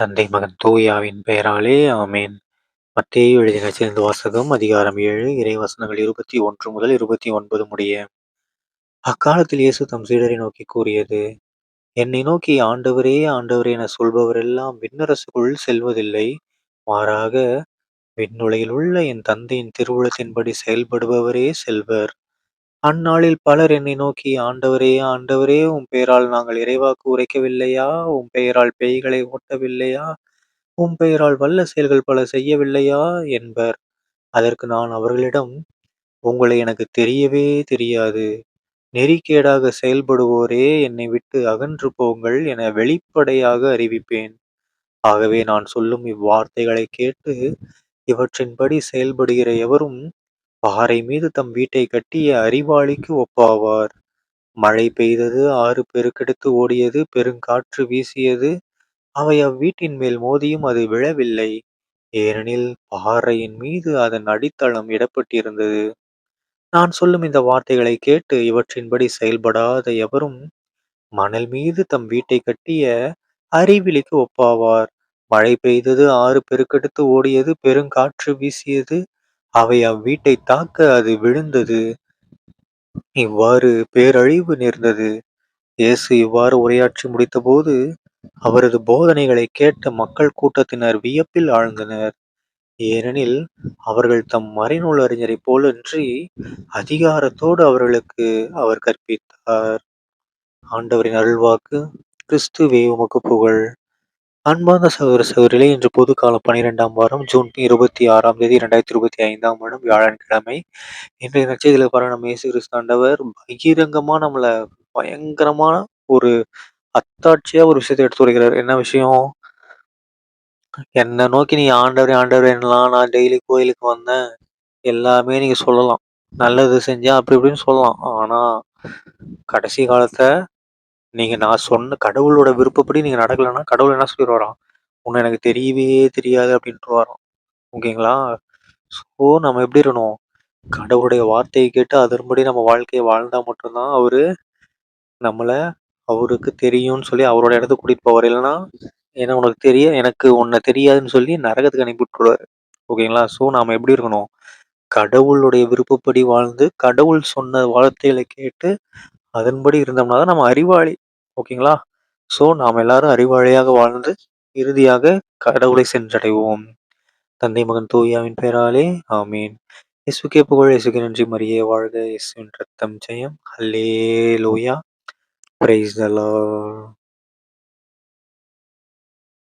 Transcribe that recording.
தந்தை மகன் தூயாவின் பெயராலே ஆமேன். மத்தேயு எழுதின சேர்ந்த வாசகம் அதிகாரம் ஏழு இறைவசனங்கள் இருபத்தி ஒன்று முதல் இருபத்தி ஒன்பது முடிய. அக்காலத்தில் இயேசு தம் சீடரை நோக்கி கூறியது என்னை நோக்கி ஆண்டவரே ஆண்டவரே என சொல்பவரெல்லாம் விண்ணரசுக்குள் செல்வதில்லை. மாறாக விண்ணுலகில் உள்ள என் தந்தையின் திருவுளத்தின்படி செயல்படுபவரே செல்வர். அந்நாளில் பலர் என்னை நோக்கி ஆண்டவரே ஆண்டவரே உம் பெயரால் நாங்கள் இறைவாக்கு உரைக்கவில்லையா? உம் பெயரால் பேய்களை ஓட்டவில்லையா? உம் பெயரால் வல்ல செயல்கள் பல செய்யவில்லையா? என்பர். அதற்கு நான் அவர்களிடம் உங்களை எனக்கு தெரியவே தெரியாது. நெறிக்கேடாக செயல்படுவோரே என்னை விட்டு அகன்று போங்கள் என வெளிப்படையாக அறிவிப்பேன். ஆகவே நான் சொல்லும் இவ்வார்த்தைகளை கேட்டு இவற்றின்படி செயல்படுகிற எவரும் பாறை மீது தம் வீட்டை கட்டிய அறிவாளிக்கு ஒப்பாவார். மழை பெய்தது ஆறு பெருக்கெடுத்து ஓடியது பெருங்காற்று வீசியது. அவை அவ்வீட்டின் மேல் மோதியும் அது விழவில்லை. ஏனெனில் பாறையின் மீது அதன் அடித்தளம் இடப்பட்டிருந்தது. நான் சொல்லும் இந்த வார்த்தைகளை கேட்டு இவற்றின்படி செயல்படாத எவரும் மணல் மீது தம் வீட்டை கட்டிய அறிவிலிக்கு ஒப்பாவார். மழை பெய்தது ஆறு பெருக்கெடுத்து ஓடியது பெருங்காற்று வீசியது. அவை அவ்வீட்டை தாக்க அது விழுந்தது. இவ்வாறு பேரழிவு நேர்ந்தது. இயேசு இவ்வாறு உரையாற்றி முடித்தபோது அவரது போதனைகளை கேட்ட மக்கள் கூட்டத்தினர் வியப்பில் ஆழ்ந்தனர். ஏனெனில் அவர்கள் தம் மறைநூல் அறிஞரைப் போலன்றி அதிகாரத்தோடு அவர்களுக்கு அவர் கற்பித்தார். ஆண்டவரின் அருள்வாக்கு கிறிஸ்துவே உமக்கு புகழ். அன்பார்ந்த சகோதர சகோதரிகளே இன்று பொது காலம் பனிரெண்டாம் வாரம் ஜூன் இருபத்தி ஆறாம் தேதி இரண்டாயிரத்தி இருபத்தி ஐந்தாம் வருடம் வியாழன்கிழமை. இன்றைய நட்சத்திர பாருங்க நம்ம இயேசு கிறிஸ்தாண்டவர் பகிரங்கமாக நம்மளை பயங்கரமான ஒரு அத்தாட்சியாக ஒரு விஷயத்தை எடுத்து வருகிறார் என்ன விஷயம்? என்னை நோக்கி நீ ஆண்டவர் ஆண்டவர் என்னலாம் நான் டெய்லி கோயிலுக்கு வந்தேன். எல்லாமே நீங்கள் சொல்லலாம். நல்லது செஞ்சேன் அப்படி இப்படின்னு சொல்லலாம். ஆனால் கடைசி காலத்தை நீங்க நான் சொன்ன கடவுளோட விருப்பப்படி நீங்க நடக்கலைன்னா கடவுள் என்ன சொல்லி வரான் உன்னை எனக்கு தெரியவே தெரியாது அப்படின்ட்டு வரோம் ஓகேங்களா? ஸோ நம்ம எப்படி இருக்கணும்? கடவுளுடைய வார்த்தையை கேட்டு அதன்படி நம்ம வாழ்க்கையை வாழ்ந்தா மட்டும்தான் அவரு நம்மள அவருக்கு தெரியும்னு சொல்லி அவரோட இடத்துக்கு கூட்டிட்டு போவார். இல்லைன்னா ஏன்னா உனக்கு தெரிய எனக்கு உன்னை தெரியாதுன்னு சொல்லி நரகத்துக்கு அனுப்பி விட்டுருவாரு. ஓகேங்களா? ஸோ நாம எப்படி இருக்கணும்? கடவுளுடைய விருப்பப்படி வாழ்ந்து கடவுள் சொன்ன வார்த்தைகளை கேட்டு அதன்படி இருந்தோம்னா தான் நம்ம அறிவாளி. ஓகேங்களா? ஸோ நாம் எல்லாரும் அறிவாளியாக வாழ்ந்து இறுதியாக கடவுளை சென்றடைவோம். தந்தை மகன் தூயாவின் பெயராலே ஆமீன். இசுகே புகழ் இசுகே நன்றி. மரியே வாழ்க இசுவின் ரத்தம் ஜெயம். ஹல்லே லோயா பிரைஸ் த